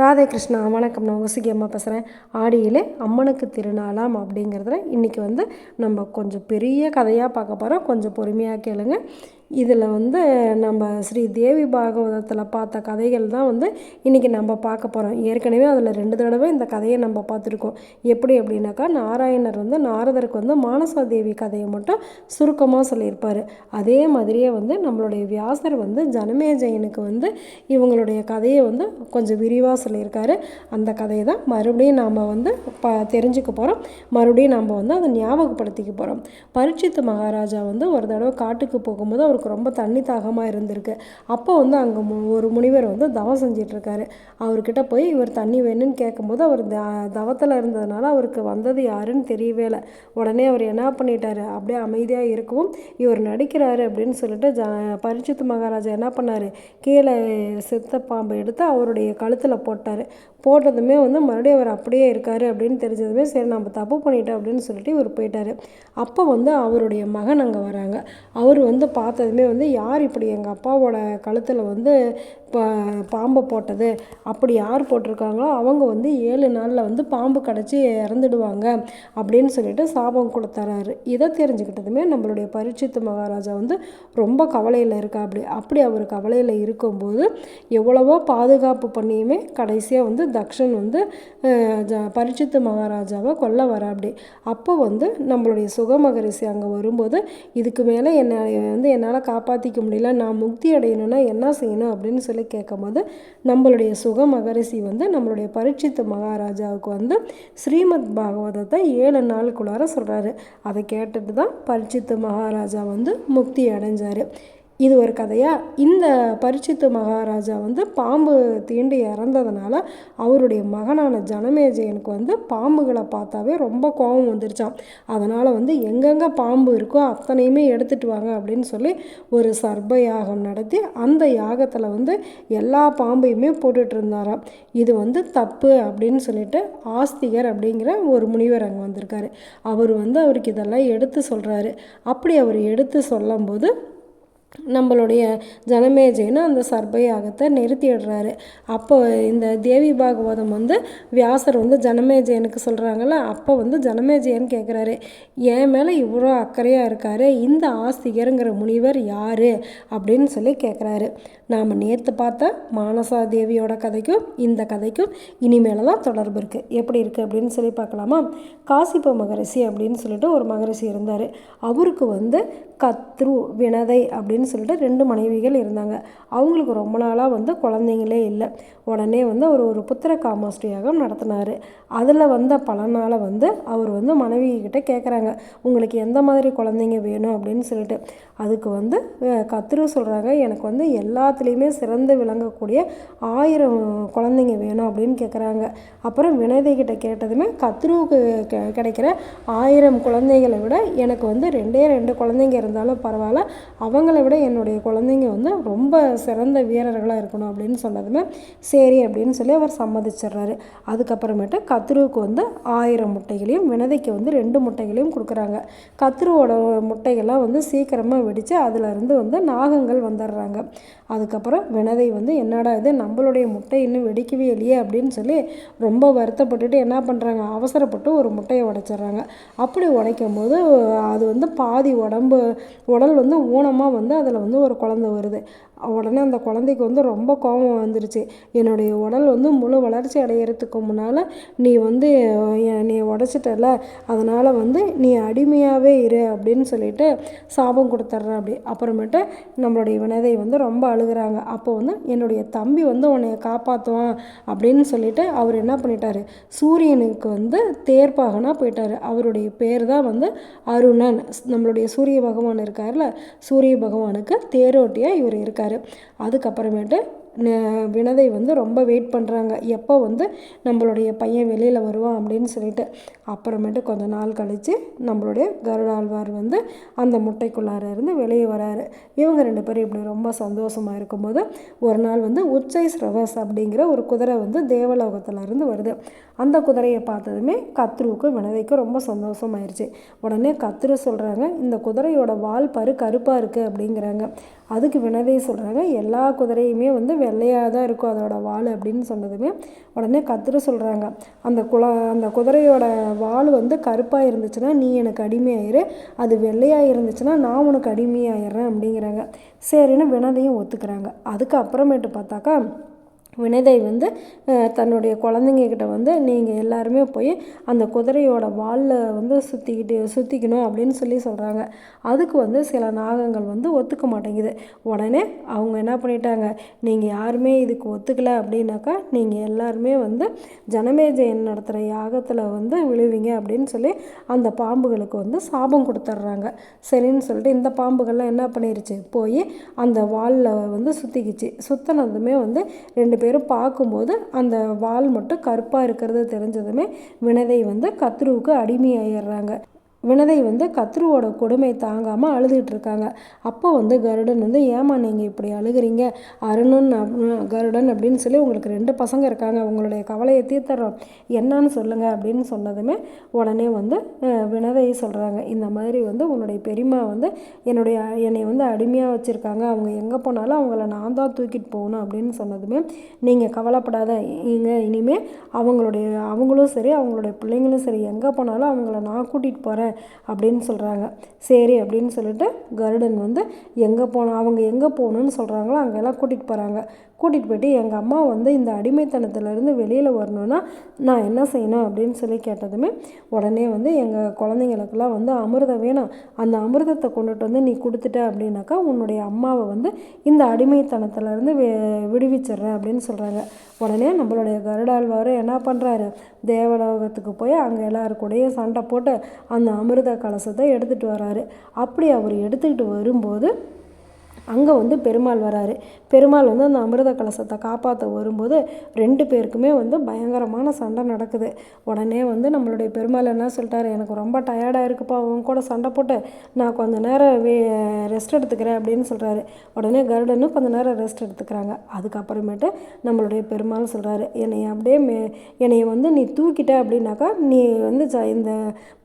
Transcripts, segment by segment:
ராதே கிருஷ்ணா வணக்கம். நான் உசிகி அம்மா பேசுகிறேன் ஆடியிலே அம்மனுக்கு திருநாளாம் அப்படிங்கிறதுல இன்றைக்கி வந்து நம்ம கொஞ்சம் பெரிய கதையாக பார்க்க போகிறோம் கொஞ்சம் பொறுமையாக கேளுங்க. இதில் வந்து நம்ம ஸ்ரீ தேவி பாகவதத்தில் பார்த்த கதைகள் தான் வந்து இன்றைக்கி நம்ம பார்க்க போகிறோம். ஏற்கனவே அதில் ரெண்டு தடவை இந்த கதையை நம்ம பார்த்துருக்கோம். எப்படி அப்படின்னாக்கா நாராயணர் வந்து நாரதருக்கு வந்து மானசா தேவி கதையை மட்டும் சுருக்கமாக சொல்லியிருப்பார். அதே மாதிரியே வந்து நம்மளுடைய வியாசர் வந்து ஜனமேஜயனுக்கு வந்து இவங்களுடைய கதையை வந்து கொஞ்சம் விரிவாக சொல்லியிருக்காரு. அந்த கதையை தான் மறுபடியும் நாம் வந்து ப தெரிஞ்சுக்க போகிறோம். மறுபடியும் நம்ம வந்து அதை ஞாபகப்படுத்திக்க போகிறோம். பரீட்சித்து மகாராஜா வந்து ஒரு தடவை காட்டுக்கு போகும்போது அவருக்கு ரொம்ப தண்ணி தாகமாக இருந்திருக்கு. அப்போ வந்து அங்கே மு ஒரு முனிவர் வந்து தவம் செஞ்சிட்ருக்காரு. அவர்கிட்ட போய் இவர் தண்ணி வேணும்னு கேட்கும்போது அவர் த தவத்தில் இருந்ததுனால அவருக்கு வந்தது யாருன்னு தெரியவே இல்லை. உடனே அவர் என்ன பண்ணிட்டாரு? அப்படியே அமைதியாக இருக்கவும் இவர் நடிக்கிறாரு அப்படின்னு சொல்லிட்டு ஜ பரிச்சித்து மகாராஜா என்ன பண்ணார்? கீழே சித்த பாம்பை எடுத்து அவருடைய கழுத்தில் போட்டார். போட்டதுமே வந்து மறுபடியும் அவர் அப்படியே இருக்கார் அப்படின்னு தெரிஞ்சதுமே சரி நம்ம தப்பு பண்ணிட்டோம் அப்படின்னு சொல்லிட்டு இவர் போயிட்டார். அப்போ வந்து அவருடைய மகன் அங்கே வராங்க. அவர் வந்து பார்த்தது பார்த்ததுமே வந்து யார் இப்படி எங்கள் அப்பாவோட கழுத்தில் வந்து பாம்பை போட்டது. அப்படி யார் போட்டிருக்காங்களோ அவங்க வந்து ஏழு நாளில் வந்து பாம்பு கடைச்சி இறந்துடுவாங்க அப்படின்னு சொல்லிட்டு சாபம் கொடுத்துறாரு இதை தெரிஞ்சுக்கிட்டதுமே நம்மளுடைய பரீட்சித்து மகாராஜா வந்து ரொம்ப கவலையில் இருக்கா? அப்படி அப்படி அவர் கவலையில் இருக்கும்போது எவ்வளவோ பாதுகாப்பு பண்ணியுமே கடைசியாக வந்து தக்ஷன் வந்து பரீட்சித்து மகாராஜாவை கொல்ல வர அப்படி அப்போ வந்து நம்மளுடைய சுகமகரிசி அங்கே வரும்போது இதுக்கு மேலே என்னை வந்து என்னால் காப்பாற்றிக்க முடியல நான் முக்தி அடையணும்னா என்ன செய்யணும் அப்படின்னு சொல்லி கேட்கும்போது நம்மளுடைய சுக மகரிஷி வந்து நம்மளுடைய பரீட்சித்து மகாராஜாவுக்கு வந்து ஸ்ரீமத் பாகவதத்தை ஏழு நாளுக்குள்ளார சொல்கிறாரு அதை கேட்டுட்டு தான் பரீட்சித்து மகாராஜா வந்து முக்தி அடைஞ்சார். இது ஒரு கதையாக இந்த பரிச்சித்து மகாராஜா வந்து பாம்பு தீண்டி இறந்ததுனால அவருடைய மகனான ஜனமேஜயனுக்கு வந்து பாம்புகளை பார்த்தாவே ரொம்ப கோபம் வந்துருச்சான் அதனால் வந்து எங்கெங்கே பாம்பு இருக்கோ அத்தனையுமே எடுத்துகிட்டு வாங்க அப்படின்னு சொல்லி ஒரு சர்ப யாகம் நடத்தி அந்த யாகத்தில் வந்து எல்லா பாம்பையுமே போட்டுட்டு இருந்தாராம். இது வந்து தப்பு அப்படின்னு சொல்லிட்டு ஆஸ்திகர் அப்படிங்கிற ஒரு முனிவர் அங்கே வந்திருக்காரு. அவர் வந்து அவருக்கு இதெல்லாம் எடுத்து சொல்கிறாரு அப்படி அவர் எடுத்து சொல்லும்போது நம்மளுடைய ஜனமேஜைன்னு அந்த சர்பயாகத்தை நிறுத்திடுறாரு. அப்போ இந்த தேவி பாகவதம் வந்து வியாசர் வந்து ஜனமேஜயனுக்கு சொல்கிறாங்கல்ல அப்போ வந்து ஜனமேஜயன் கேட்குறாரு என் மேலே இவ்வளோ அக்கறையாக இருக்காரு இந்த ஆஸ்திகருங்கிற முனிவர் யார் அப்படின்னு சொல்லி கேட்குறாரு நாம் நேற்று பார்த்த மானசா தேவியோட கதைக்கும் இந்த கதைக்கும் இனிமேல் தான் தொடர்பு இருக்குது எப்படி இருக்குது அப்படின்னு சொல்லி பார்க்கலாமா? காசிப்ப மகரிஷி அப்படின்னு சொல்லிட்டு ஒரு மகரிஷி இருந்தார். அவருக்கு வந்து கத்ரு வினதை அப்படின்னு சொல்லிட்டு ரெண்டு மனைவிகள் இருந்தாங்க. அவங்களுக்கு ரொம்ப நாளாக வந்து குழந்தைங்களே இல்லை. உடனே வந்து அவர் ஒரு புத்திர காமாஷ்டி யாகம் நடத்தினார். அதில் வந்த பலனால் வந்து அவர் வந்து மனைவி கிட்டே கேட்குறாங்க உங்களுக்கு எந்த மாதிரி குழந்தைங்க வேணும்? அப்படின்னு சொல்லிட்டு. அதுக்கு வந்து கத்ரு சொல்கிறாங்க எனக்கு வந்து எல்லாத்துலேயுமே சிறந்து விளங்கக்கூடிய ஆயிரம் குழந்தைங்க வேணும் அப்படின்னு கேட்குறாங்க அப்புறம் வினதை கிட்ட கேட்டதுமே கத்ருவுக்கு கிடைக்கிற ஆயிரம் குழந்தைகளை விட எனக்கு வந்து ரெண்டே ரெண்டு குழந்தைங்க இருந்தாலும் பரவாயில்ல. அவங்கள விட என்னுடைய குழந்தைங்க வந்து ரொம்ப சிறந்த வீரர்களாக இருக்கணும் அப்படின்னு சொன்னதுமே சரி அப்படின்னு சொல்லி அவர் சம்மதிச்சிடுறாரு. அதுக்கப்புறமேட்டு கத்ருவுக்கு வந்து ஆயிரம் முட்டைகளையும் வினதைக்கு வந்து ரெண்டு முட்டைகளையும் கொடுக்குறாங்க. கத்ருவோட முட்டைகள்லாம் வந்து சீக்கிரமாக வெடித்து அதிலிருந்து வந்து நாகங்கள் வந்துடுறாங்க. அதுக்கப்புறம் வினதை வந்து என்னடா இது நம்மளுடைய முட்டை இன்னும் வெடிக்கவே இல்லையே அப்படின்னு சொல்லி ரொம்ப வருத்தப்பட்டுட்டு என்ன பண்ணுறாங்க அவசரப்பட்டு ஒரு முட்டையை உடைச்சிட்றாங்க. அப்படி உடைக்கும் போது அது வந்து பாதி உடம்பு உடல் வந்து ஊனமாக வந்து அதில் வந்து ஒரு குழந்த வருது. உடனே அந்த குழந்தைக்கு வந்து ரொம்ப கோபம் வந்துருச்சு. என்னுடைய உடல் வந்து முழு வளர்ச்சி அடையிறதுக்கு முன்னால் நீ வந்து நீ உடச்சிட்டல அதனால் வந்து நீ அடிமையாகவே இரு அப்படின்னு சொல்லிட்டு சாபம் கொடுத்துட்ற அப்படி. அப்புறமேட்டு நம்மளுடைய வினதை வந்து ரொம்ப அழுகிறாங்க. அப்போ வந்து என்னுடைய தம்பி வந்து உன்னை காப்பாற்றுவான் அப்படின்னு சொல்லிட்டு அவர் என்ன பண்ணிட்டார்? சூரியனுக்கு வந்து தேர்ப்பாகனா போயிட்டார். அவருடைய பேர் தான் வந்து அருணன். நம்மளுடைய சூரிய பகவான் இருக்கார்ல சூரிய பகவானுக்கு தேரோட்டியாக இவர் இருக்கார். அதுக்கப்புறமேட்டு வினதை வந்து ரொம்ப வெயிட் பண்ணுறாங்க எப்போ வந்து நம்மளுடைய பையன் வெளியில் வருவான் அப்படின்னு சொல்லிட்டு. அப்புறமேட்டு கொஞ்ச நாள் கழித்து நம்மளுடைய கருடாழ்வார் வந்து அந்த முட்டைக்குள்ளார இருந்து வெளியே வராரு. இவங்க ரெண்டு பேரும் இப்படி ரொம்ப சந்தோஷமாக இருக்கும்போது ஒரு நாள் வந்து உச்சை ஸ்ரவஸ் அப்படிங்கிற ஒரு குதிரை வந்து தேவலோகத்துலேருந்து வருது. அந்த குதிரையை பார்த்ததுமே கத்ருவுக்கும் வினதைக்கும் ரொம்ப சந்தோஷமாயிருச்சு. உடனே கத்ரு சொல்கிறாங்க இந்த குதிரையோட வால் பரு கருப்பாக இருக்குது அப்படிங்கிறாங்க. அதுக்கு வினதை சொல்கிறாங்க எல்லா குதிரையுமே வந்து வெள்ளையாக தான் இருக்கும் அதோட வால் அப்படின்னு சொன்னதுமே உடனே கத்துற சொல்கிறாங்க அந்த குல அந்த குதிரையோட வால் வந்து கருப்பாக இருந்துச்சுன்னா நீ எனக்கு அடிமையாயிரு. அது வெள்ளையாக இருந்துச்சுன்னா நான் உனக்கு அடிமையாயிடுறேன் அப்படிங்கிறாங்க. சரின்னு வினதையும் ஒத்துக்கிறாங்க. அதுக்கு அப்புறமேட்டு பார்த்தாக்கா வினதை வந்து தன்னுடைய குழந்தைங்கக்கிட்ட வந்து நீங்கள் எல்லாருமே போய் அந்த குதிரையோட வாலில் வந்து சுற்றிக்கிட்டு சுற்றிக்கணும் அப்படின்னு சொல்லி சொல்கிறாங்க அதுக்கு வந்து சில நாகங்கள் வந்து ஒத்துக்க மாட்டேங்குது. உடனே அவங்க என்ன பண்ணிட்டாங்க நீங்கள் யாருமே இதுக்கு ஒத்துக்கலை அப்படின்னாக்கா நீங்கள் எல்லாருமே வந்து ஜனமேஜயன் நடத்துகிற யாகத்தில் வந்து விழுவீங்க அப்படின்னு சொல்லி அந்த பாம்புகளுக்கு வந்து சாபம் கொடுத்துட்றாங்க சரின்னு சொல்லிட்டு இந்த பாம்புகள்லாம் என்ன பண்ணிருச்சு போய் அந்த வாலில் வந்து சுற்றிக்கிச்சு சுற்றினதுமே வந்து ரெண்டு பேரும் பார்க்கும்போது அந்த வால் மட்டும் கருப்பாக இருக்கிறது தெரிஞ்சதுமே வினதை வந்து கத்ருவுக்கு அடிமையாயிடுறாங்க. வினதை வந்து கத்ருவோட கொடுமை தாங்காமல் அழுதுகிட்டு இருக்காங்க. அப்போ வந்து கருடன் வந்து ஏமா நீங்கள் இப்படி அழுகிறீங்க? அருணன் கருடன் அப்படின்னு சொல்லி உங்களுக்கு ரெண்டு பசங்க இருக்காங்க. உங்களுடைய கவலையை தீர்த்தர்றோம் என்னன்னு சொல்லுங்கள் அப்படின்னு சொன்னதுமே உடனே வந்து வினதையை சொல்கிறாங்க இந்த மாதிரி வந்து உன்னுடைய பெரியமா வந்து என்னுடைய என்னை வந்து அடிமையாக வச்சுருக்காங்க. அவங்க எங்கே போனாலும் அவங்கள நான் தான் தூக்கிட்டு போகணும் அப்படின்னு சொன்னதுமே நீங்கள் கவலைப்படாத. இங்கே இனிமேல் அவங்களுடைய அவங்களும் சரி அவங்களுடைய பிள்ளைங்களும் சரி எங்கே போனாலும் அவங்கள நான் கூட்டிகிட்டு போகிறேன் அப்படின்னு சொல்கிறாங்க சரி அப்படின்னு சொல்லிட்டு கருடன் வந்து எங்கே போனோம் அவங்க எங்கே போகணுன்னு சொல்கிறாங்களோ அங்கெல்லாம் கூட்டிகிட்டு போகிறாங்க கூட்டிகிட்டு போயிட்டு எங்கள் அம்மா வந்து இந்த அடிமைத்தனத்துலேருந்து வெளியில் வரணுன்னா நான் என்ன செய்யணும் அப்படின்னு சொல்லி கேட்டதுமே உடனே வந்து எங்கள் குழந்தைங்களுக்கெல்லாம் வந்து அமிர்தம் வேணும். அந்த அமிர்தத்தை கொண்டுட்டு வந்து நீ கொடுத்துட்ட அப்படின்னாக்கா உன்னுடைய அம்மாவை வந்து இந்த அடிமைத்தனத்துலேருந்து வி விடுவிச்சிட்றேன் அப்படின்னு சொல்கிறாங்க உடனே நம்மளுடைய கருடாழ்வார் என்ன பண்ணுறாரு தேவலோகத்துக்கு போய் அங்கே எல்லாருக்கூடையும் சண்டை போட்டு அந்த அமிர்த கலசத்தை எடுத்துகிட்டு வராரு அப்படி அவர் எடுத்துக்கிட்டு வரும்போது அங்கே வந்து பெருமாள் வராரு. பெருமாள் வந்து அந்த அமிர்த கலசத்தை காப்பாற்ற வரும்போது ரெண்டு பேருக்குமே வந்து பயங்கரமான சண்டை நடக்குது. உடனே வந்து நம்மளுடைய பெருமாள் என்ன சொல்லிட்டாரு? எனக்கு ரொம்ப டயர்டாக இருக்குப்பா உன் கூட சண்டை போட்டு நான் கொஞ்ச நேரம் வே ரெஸ்ட் எடுத்துக்கிறேன் அப்படின்னு சொல்கிறாரு உடனே கருடனும் கொஞ்ச நேரம் ரெஸ்ட் எடுத்துக்கிறாங்க. அதுக்கப்புறமேட்டு நம்மளுடைய பெருமாள் சொல்கிறாரு என்னை அப்படியே மே என்னை வந்து நீ தூக்கிட்ட அப்படின்னாக்கா நீ வந்து ஜ இந்த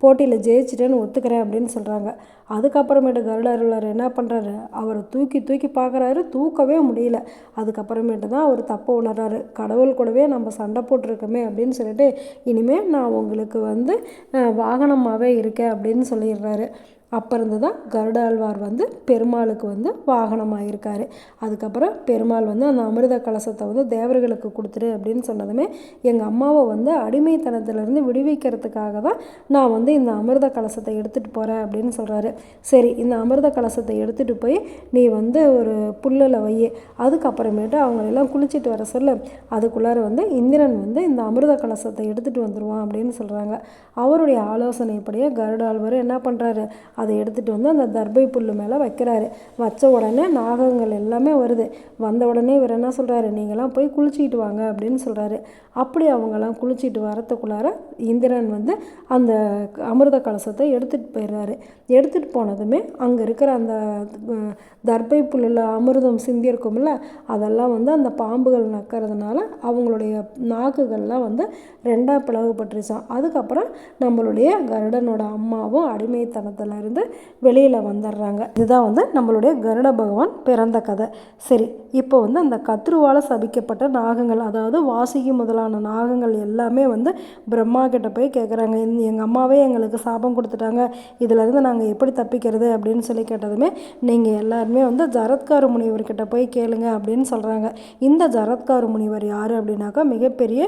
போட்டியில் ஜெயிச்சிட்டேன்னு ஒத்துக்கிறேன் அப்படின்னு சொல்கிறாங்க அதுக்கப்புறமேட்டு கருடருளர் என்ன பண்ணுறாரு அவரை தூக்கி தூக்கி பார்க்குறாரு தூக்கவே முடியல. அதுக்கப்புறமேட்டு தான் அவர் தப்பை உணர்றாரு. கடவுள் கூடவே நம்ம சண்டை போட்டிருக்கோமே அப்படின்னு சொல்லிட்டு இனிமேல் நான் உங்களுக்கு வந்து வாகனமாகவே இருக்கேன் அப்படின்னு சொல்லிடுறாரு. அப்போ இருந்து தான் கருடாழ்வார் வந்து பெருமாளுக்கு வந்து வாகனமாக இருக்கார் அதுக்கப்புறம் பெருமாள் வந்து அந்த அமிர்த கலசத்தை வந்து தேவர்களுக்கு கொடுத்துரு அப்படின்னு சொன்னதுமே எங்கள் அம்மாவை வந்து அடிமைத்தனத்திலேருந்து விடுவிக்கிறதுக்காக தான் நான் வந்து இந்த அமிர்த கலசத்தை எடுத்துகிட்டு போகிறேன் அப்படின்னு சொல்கிறாரு சரி இந்த அமிர்த கலசத்தை எடுத்துகிட்டு போய் நீ வந்து ஒரு புல்லில் வை. அதுக்கப்புறமேட்டு அவங்களெல்லாம் குளிச்சுட்டு வர சொல்ல. அதுக்குள்ளார வந்து இந்திரன் வந்து இந்த அமிர்த கலசத்தை எடுத்துகிட்டு வந்துடுவான் அப்படின்னு சொல்கிறாங்க அவருடைய ஆலோசனைப்படியே கருடாழ்வார் என்ன பண்ணுறாரு அதை எடுத்துகிட்டு வந்து அந்த தர்பை புல் மேலே வைக்கிறாரு. வச்ச உடனே நாகங்கள் எல்லாமே வருது. வந்த உடனே இவர் என்ன சொல்கிறாரு நீங்களாம் போய் குளிச்சுக்கிட்டு வாங்க அப்படின்னு சொல்கிறாரு அப்படி அவங்கெல்லாம் குளிச்சிட்டு வரத்துக்குள்ளார இந்திரன் வந்து அந்த அமிர்த கலசத்தை எடுத்துகிட்டு போயிடுறாரு. எடுத்துகிட்டு போனதுமே அங்கே இருக்கிற அந்த தர்பை புல்லில் அமிர்தம் சிந்தியிருக்கும்ல அதெல்லாம் வந்து அந்த பாம்புகள் நக்கிறதுனால அவங்களுடைய நாக்குகள்லாம் வந்து ரெண்டாக பிளவுபட்டுருச்சான் அதுக்கப்புறம் நம்மளுடைய கருடனோட அம்மாவும் அடிமைத்தனத்தில் இருந்து வெளியில் வந்துடுறாங்க இதுதான் வந்து நம்மளுடைய கருட பகவான் பிறந்த கதை. சரி இப்போ வந்து அந்த கத்ருவால் சபிக்கப்பட்ட நாகங்கள் அதாவது வாசுகி முதலான நாகங்கள் எல்லாமே வந்து பிரம்மா கிட்ட போய் கேட்குறாங்க எங்கள் அம்மாவே எங்களுக்கு சாபம் கொடுத்துட்டாங்க. இதிலேருந்து நாங்கள் எப்படி தப்பிக்கிறது அப்படின்னு சொல்லி கேட்டதுமே நீங்கள் எல்லாருமே வந்து ஜரத்கார முனிவர்கிட்ட போய் கேளுங்க அப்படின்னு சொல்கிறாங்க இந்த ஜரத்கார முனிவர் யார் அப்படின்னாக்கா மிகப்பெரிய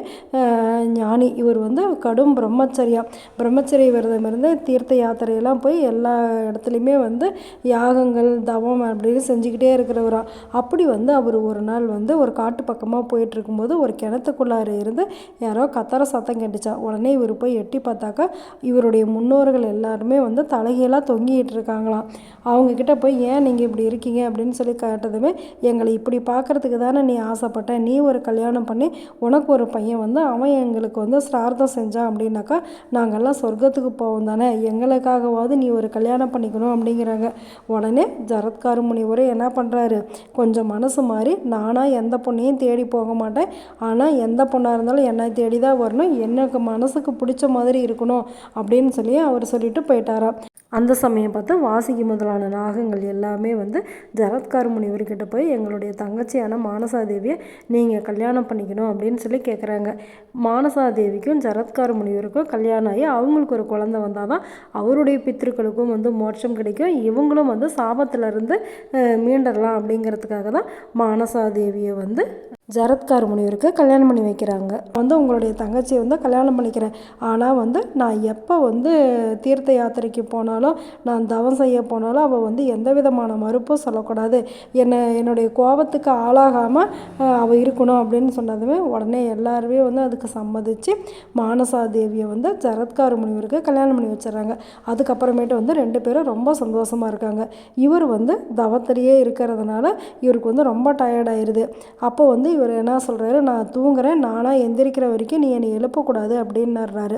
ஞானி. இவர் வந்து கடும் பிரம்மச்சரியா. பிரம்மச்சரிய விரதம் இருந்து தீர்த்த யாத்திரையெல்லாம் போய் எல்லா இடத்துலையுமே வந்து யாகங்கள் தவம் அப்படின்னு செஞ்சுக்கிட்டே இருக்கிறவரா. அப்படி வந்து அவர் ஒரு நாள் வந்து ஒரு காட்டு பக்கமாக போயிட்டு இருக்கும்போது ஒரு கிணத்துக்குள்ளார இருந்து யாரோ கத்தர சத்தம் கேட்டுச்சா. உடனே இவர் போய் எட்டி பார்த்தாக்கா இவருடைய முன்னோர்கள் எல்லாருமே வந்து தலைகீழாக தொங்கிட்டு இருக்காங்களாம் அவங்கக்கிட்ட போய் ஏன் நீங்கள் இப்படி இருக்கீங்க? அப்படின்னு சொல்லி கேட்டதுமே எங்களை இப்படி பார்க்குறதுக்கு தானே நீ ஆசைப்பட்ட? நீ ஒரு கல்யாணம் பண்ணி உனக்கு ஒரு பையன் வந்து அவன் எங்களுக்கு வந்து சிரார்த்தம் செஞ்சான். அப்படின்னாக்கா நாங்கள்லாம் சொர்க்கத்துக்கு போவோம் தானே. எங்களுக்காகவாவது நீ ஒரு கல்யாணம் பண்ணிக்கணும் அப்படிங்கிறாங்க. உடனே ஜரத்கார முனிவர் என்ன பண்ணுறாரு கொஞ்சம் மனசு மாதிரி நானாக எந்த பொண்ணையும் தேடி போக மாட்டேன். ஆனால் எந்த பொண்ணாக இருந்தாலும் என்னை தேடி தான் வரணும். எனக்கு மனசுக்கு பிடிச்ச மாதிரி இருக்கணும் அப்படின்னு சொல்லி அவர் சொல்லிட்டு போயிட்டாராம். அந்த சமயம் பார்த்து வாசிக்கு முதலான நாகங்கள் எல்லாமே வந்து ஜரத்கார் முனிவர்கிட்ட போய் எங்களுடைய தங்கச்சியான மானசாதேவியை நீங்கள் கல்யாணம் பண்ணிக்கணும் அப்படின்னு சொல்லி கேட்குறாங்க மானசாதேவிக்கும் ஜரத்கார் முனிவருக்கும் கல்யாணம் ஆகி அவங்களுக்கு ஒரு குழந்தை வந்தால் தான் அவருடைய பித்திருக்களுக்கும் வந்து மோட்சம் கிடைக்கும். இவங்களும் வந்து சாபத்திலிருந்து மீண்டரலாம் அப்படிங்கிறதுக்காக தான் மானசாதேவியை வந்து ஜரத்கார் முனிவருக்கு கல்யாணம் பண்ணி வைக்கிறாங்க. வந்து உங்களுடைய தங்கச்சியை வந்து கல்யாணம் பண்ணிக்கிறேன். ஆனால் வந்து நான் எப்போ வந்து தீர்த்த யாத்திரைக்கு போனாலும் நான் தவம் செய்ய போனாலும் அவள் வந்து எந்த விதமான மறுப்பும் சொல்லக்கூடாது. என்னை என்னுடைய கோபத்துக்கு ஆளாகாமல் அவள் இருக்கணும் அப்படின்னு சொன்னதுமே உடனே எல்லாருமே வந்து அதுக்கு சம்மதித்து மானசா தேவியை வந்து ஜரத்கார் முனிவருக்கு கல்யாணம் பண்ணி வச்சிடறாங்க. அதுக்கப்புறமேட்டு வந்து ரெண்டு பேரும் ரொம்ப சந்தோஷமாக இருக்காங்க. இவர் வந்து தவத்திலேயே இருக்கிறதுனால இவருக்கு வந்து ரொம்ப டயர்டாயிருது அப்போ வந்து இவர் என்ன சொல்கிறாரு நான் தூங்குறேன். நானாக எந்திரிக்கிற வரைக்கும் நீ என்னை எழுப்பக்கூடாது அப்படின்னுறாரு.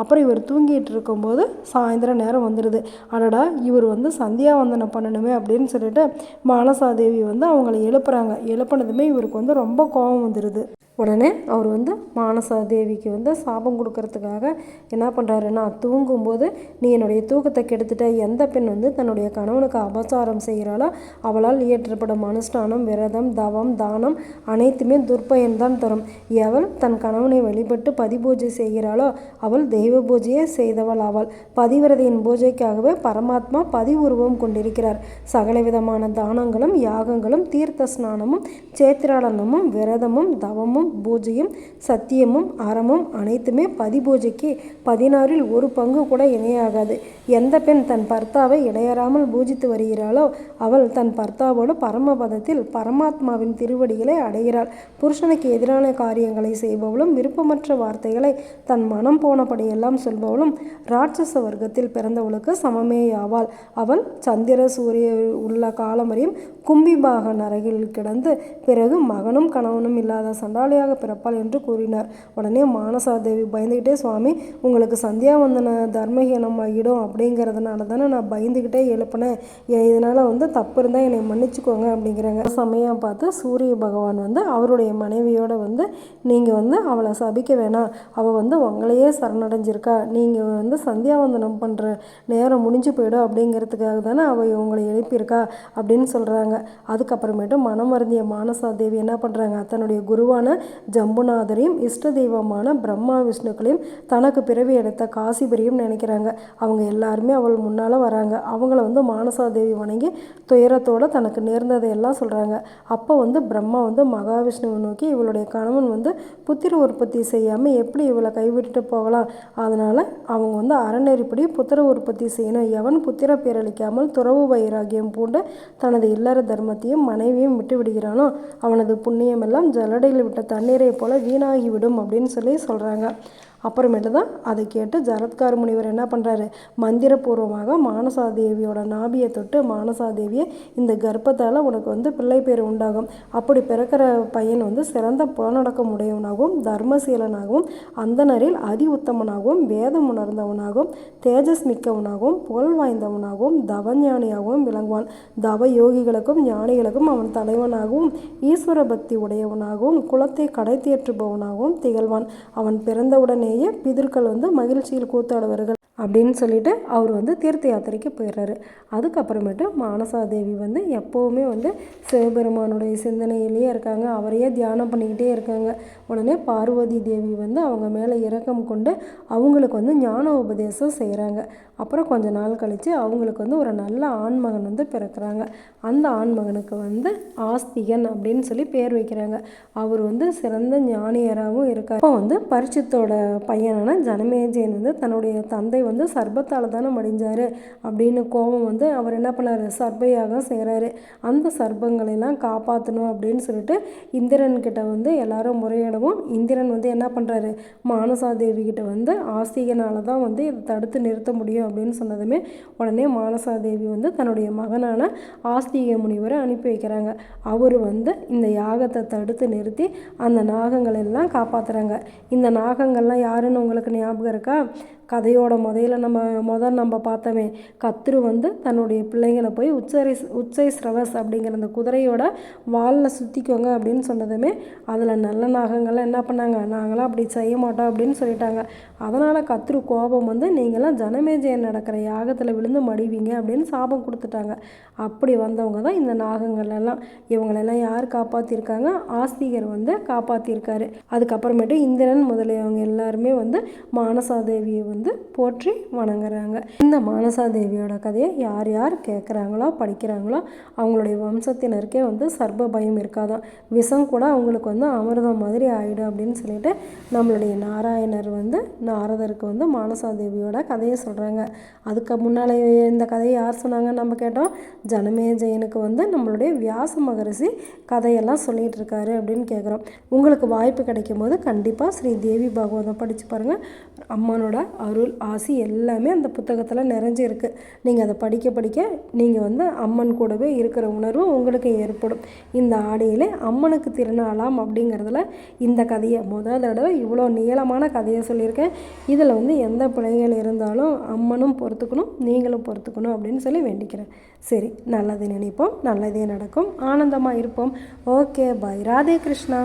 அப்புறம் இவர் தூங்கிட்டு இருக்கும்போது சாயந்தரம் நேரம் வந்துடுது அடடா இவர் வந்து சந்தியாவந்தனம் பண்ணணுமே அப்படின்னு சொல்லிட்டு மானசாதேவி வந்து அவங்கள எழுப்புறாங்க. எழுப்பினதுமே இவருக்கு வந்து ரொம்ப கோபம் வந்துடுது உடனே அவர் வந்து மானசா தேவிக்கு வந்து சாபம் கொடுக்கறதுக்காக என்ன பண்ணுறாருன்னா தூங்கும்போது நீ என்னுடைய தூக்கத்தை கெடுத்துட்ட எந்த பெண் வந்து தன்னுடைய கணவனுக்கு அபச்சாரம் செய்கிறாளோ அவளால் இயற்றப்படும் அனுஷ்டானம் விரதம் தவம் தானம் அனைத்துமே துர்ப்பயன்தான் தரும். எவள் தன் கணவனை வழிபட்டு பதிபூஜை செய்கிறாளோ அவள் தெய்வ பூஜையே செய்தவள் ஆவாள் பதிவிரதையின் பூஜைக்காகவே பரமாத்மா பதி உருவம் கொண்டிருக்கிறார். சகலவிதமான தானங்களும் யாகங்களும் தீர்த்த ஸ்நானமும் சேத்திராடனமும் விரதமும் தவமும் பூஜையும் சத்தியமும் அறமும் அனைத்துமே பதிபூஜைக்கு பதினாறில் ஒரு பங்கு கூட இணையாகாது. எந்த பெண் தன் பர்த்தாவை இடையறாமல் பூஜித்து வருகிறாளோ அவள் தன் பர்த்தாவோடு பரமபதத்தில் பரமாத்மாவின் திருவடிகளை அடைகிறாள். புருஷனுக்கு எதிரான காரியங்களை செய்பவளும் விருப்பமற்ற வார்த்தைகளை தன் மனம் போனபடியெல்லாம் சொல்பவளும் ராட்சச வர்க்கத்தில் பிறந்தவளுக்கு சமமேயாவாள். அவள் சந்திர சூரிய உள்ள காலம் கும்பிபாக நரகில் கிடந்து பிறகு மகனும் கணவனும் இல்லாத சண்டால் முதலாளியாக பிறப்பாள் என்று கூறினார். உடனே மானசாதேவி பயந்துக்கிட்டே சுவாமி உங்களுக்கு சந்தியாவந்தன தர்மஹீனம் ஆகிடும் அப்படிங்கிறதுனால தானே நான் பயந்துக்கிட்டே எழுப்பினேன். இதனால் வந்து தப்பு இருந்தால் என்னை மன்னிச்சுக்கோங்க அப்படிங்கிறாங்க. சமயம் பார்த்து சூரிய பகவான் வந்து அவருடைய மனைவியோட வந்து நீங்கள் வந்து அவளை சபிக்க வேணாம். அவள் வந்து உங்களையே சரணடைஞ்சிருக்கா. நீங்கள் வந்து சந்தியாவந்தனம் பண்ணுற நேரம் முடிஞ்சு போயிடும் அப்படிங்கிறதுக்காக தானே அவள் உங்களை எழுப்பியிருக்கா அப்படின்னு சொல்கிறாங்க அதுக்கப்புறமேட்டு மனம் மருந்திய மானசா தேவி என்ன பண்ணுறாங்க தன்னுடைய குருவான ஜம்புநாதரையும் இஷ்ட தெய்வமான பிரம்மா விஷ்ணுக்களையும் தனக்கு பிறவி எடுத்த காசிபரியும் நினைக்கிறாங்க. அவங்க எல்லாருமே அவள் முன்னால் வராங்க. அவங்கள வந்து மானசாதேவி வணங்கி துயரத்தோடு தனக்கு நேர்ந்ததை எல்லாம் சொல்கிறாங்க அப்போ வந்து பிரம்மா வந்து மகாவிஷ்ணுவை நோக்கி இவளுடைய கணவன் வந்து புத்திர உற்பத்தி செய்யாமல் எப்படி இவளை கைவிட்டுட்டு போகலாம்? அதனால் அவங்க வந்து அறநெறிப்படி புத்திர உற்பத்தி செய்யணும். எவன் புத்திர பேரளிக்காமல் துறவு வைராகியம் பூண்டு தனது இல்லற தர்மத்தையும் மனைவியும் விட்டு விடுகிறானோ அவனது புண்ணியமெல்லாம் ஜலடையில் விட்ட தண்ணீரை போல வீணாகிவிடும் அப்படின்னு சொல்லி சொல்கிறாங்க அப்புறமேட்டு தான் அதை கேட்டு ஜரத்கார் முனிவர் என்ன பண்ணுறாரு மந்திரபூர்வமாக மானசாதேவியோட நாபியை தொட்டு மானசாதேவியை இந்த கர்ப்பத்தால் உனக்கு வந்து பிள்ளை பேர் உண்டாகும். அப்படி பிறக்கிற பையன் வந்து சிறந்த புலநடக்கம் உடையவனாகவும் தர்மசீலனாகவும் அந்தனரில் அதி உத்தமனாகவும் வேதம் உணர்ந்தவனாகவும் தேஜஸ் மிக்கவனாகவும் புகழ் வாய்ந்தவனாகவும் தவஞானியாகவும் விளங்குவான். தவ யோகிகளுக்கும் ஞானிகளுக்கும் அவன் தலைவனாகவும் ஈஸ்வர பக்தி உடையவனாகவும் குலத்தை கடை தேற்றுபவனாகவும் திகழ்வான். அவன் பிறந்தவுடனே உண்மையிலேயே பிதர்கள் வந்து மகிழ்ச்சியில் கூத்தாடுவார்கள் அப்படின்னு சொல்லிட்டு அவர் வந்து தீர்த்த யாத்திரைக்கு போயிடுறாரு. அதுக்கப்புறமேட்டு மானசாதேவி வந்து எப்போவுமே வந்து சிவபெருமானுடைய சிந்தனையிலேயே இருக்காங்க. அவரையே தியானம் பண்ணிக்கிட்டே இருக்காங்க. உடனே பார்வதி தேவி வந்து அவங்க மேலே இரக்கம் கொண்டு அவங்களுக்கு வந்து ஞான உபதேசம் செய்கிறாங்க அப்புறம் கொஞ்ச நாள் கழித்து அவங்களுக்கு வந்து ஒரு நல்ல ஆண்மகன் வந்து பிறக்கிறாங்க. அந்த ஆண்மகனுக்கு வந்து ஆஸ்திகன் அப்படின்னு சொல்லி பேர் வைக்கிறாங்க. அவர் வந்து சிறந்த ஞானியராகவும் இருக்கார். அப்போ வந்து பரிச்சத்தோட பையனான ஜனமேஜயன் வந்து தன்னுடைய தந்தை வந்து சர்பத்தால் தானே மடிஞ்சார் அப்படின்னு கோபம் வந்து அவர் என்ன பண்ணார்? சர்பையாக செய்கிறாரு அந்த சர்பங்களெல்லாம் காப்பாற்றணும் அப்படின்னு சொல்லிட்டு இந்திரன்கிட்ட வந்து எல்லாரும் முறையிடவும் இந்திரன் வந்து என்ன பண்ணுறாரு மானசாதேவி கிட்ட வந்து ஆஸ்திகனால தான் வந்து இதை தடுத்து நிறுத்த முடியும் அப்படின்னு சொன்னதுமே உடனே மானசாதேவி வந்து தன்னுடைய மகனான ஆஸ்திக முனிவரை அனுப்பி வைக்கிறாங்க. அவர் வந்து இந்த யாகத்தை தடுத்து நிறுத்தி அந்த நாகங்கள் எல்லாம் காப்பாற்றுறாங்க இந்த நாகங்கள்லாம் யாருன்னு உங்களுக்கு ஞாபகம் இருக்கா? கதையோட முதல்ல நம்ம முதல் நம்ம பார்த்தோமே கத்துரு வந்து தன்னுடைய பிள்ளைங்களை போய் உச்சரை உச்சை ஸ்ரவஸ் அப்படிங்கிற அந்த குதிரையோட வாலில் சுற்றிக்கோங்க அப்படின்னு சொன்னதுமே அதில் நல்ல நாகங்கள்லாம் என்ன பண்ணாங்க? நாங்களாம் அப்படி செய்ய மாட்டோம் அப்படின்னு சொல்லிட்டாங்க. அதனால் கத்திரு கோபம் வந்து நீங்களாம் ஜனமேஜயம் நடக்கிற யாகத்தில் விழுந்து மடிவீங்க அப்படின்னு சாபம் கொடுத்துட்டாங்க. அப்படி வந்தவங்க தான் இந்த நாகங்கள் எல்லாம். இவங்களெல்லாம் யார் காப்பாற்றிருக்காங்க ஆஸ்திகர் வந்து காப்பாற்றிருக்காரு அதுக்கப்புறமேட்டு இந்திரன் முதலியவங்க எல்லாருமே வந்து மானசாதேவியை வந்து வந்து போற்றி வணங்குறாங்க. இந்த மானசாதேவியோட கதையை யார் யார் கேட்குறாங்களோ படிக்கிறாங்களோ அவங்களுடைய வம்சத்தினருக்கே வந்து சர்ப பயம் இருக்காதான் விஷம் கூட அவங்களுக்கு வந்து அமிர்தம் மாதிரி ஆகிடும் அப்படின்னு சொல்லிட்டு நம்மளுடைய நாராயணர் வந்து நாரதருக்கு வந்து மானசாதேவியோட கதையை சொல்கிறாங்க அதுக்கு முன்னாலே இந்த கதையை யார் சொன்னாங்க நம்ம கேட்டோம். ஜனமேஜயனுக்கு வந்து நம்மளுடைய வியாச மகரிஷி கதையெல்லாம் சொல்லிகிட்டு இருக்காரு அப்படின்னு கேட்குறோம் உங்களுக்கு வாய்ப்பு கிடைக்கும் போது கண்டிப்பாக ஸ்ரீ தேவி பாகவதம் படித்து பாருங்கள் அம்மனோட அருள் ஆசி எல்லாமே அந்த புத்தகத்தில் நிறைஞ்சு இருக்குது நீங்கள் அதை படிக்க படிக்க நீங்கள் வந்து அம்மன் கூடவே இருக்கிற உணர்வு உங்களுக்கு ஏற்படும். இந்த ஆடையிலே அம்மனுக்கு திருநாளாம் அப்படிங்கிறதுல இந்த கதையை முதல் தடவை இவ்வளோ நீளமான கதையை சொல்லியிருக்கேன். இதில் வந்து எந்த பிள்ளைகள் இருந்தாலும் அம்மனும் பொறுத்துக்கணும் நீங்களும் பொறுத்துக்கணும் அப்படின்னு சொல்லி வேண்டிக்கிறேன். சரி நல்லது நினைப்போம் நல்லதே நடக்கும் ஆனந்தமாக இருப்போம். Okay bye Radhe Krishna.